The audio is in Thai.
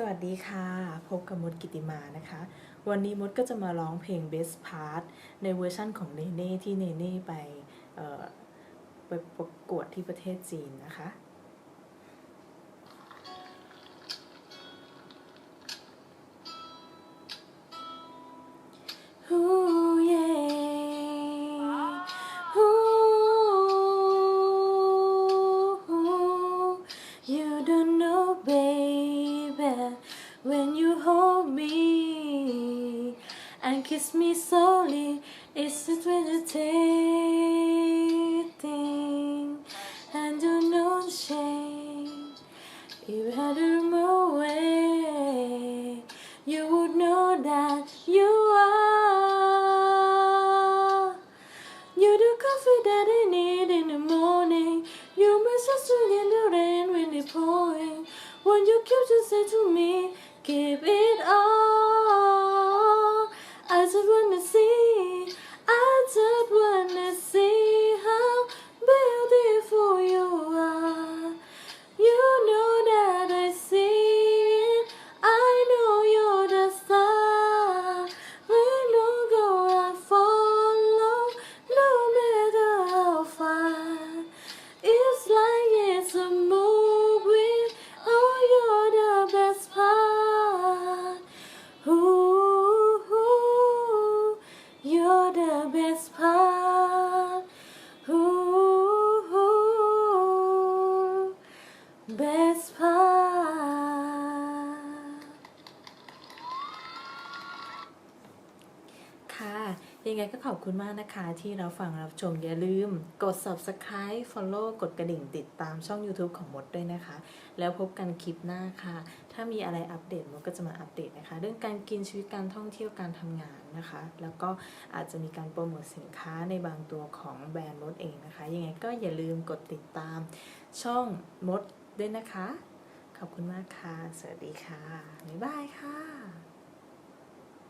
สวัสดีค่ะ พบกับมดกิติมานะคะ วันนี้มดก็จะมาร้องเพลง Best Part ในเวอร์ชั่นของเนเน่ที่เนเน่ไปไปประกวดที่ประเทศจีนนะคะ Ooh, yeah. Ooh, you don't know, baby, when you hold me and kiss me slowly, it's just meditating and do not shame. You had to move away, you would know that you are. You're the coffee that I need in the morning. You're my sunshine in the rain when it's pouring. When you keep to say to me, give it best part. ค่ะ ยังไงก็ขอบคุณมากนะคะที่เราฟังรับชมอย่าลืม กด subscribe follow กดกระดิ่งติดตามช่อง YouTube ของมดด้วยนะคะ แล้วพบกันคลิปหน้าค่ะ ถ้ามีอะไรอัปเดตมดก็จะมาอัปเดตนะคะ เรื่องการกินชีวิตการท่องเที่ยวการทำงานนะคะ แล้วก็อาจจะมีการโปรโมทสินค้าในบางตัวของแบรนด์มดเองนะคะ ยังไงก็อย่าลืมกดติดตามช่องมดด้วยนะคะ ขอบคุณมากค่ะ สวัสดีค่ะบ๊ายบายค่ะ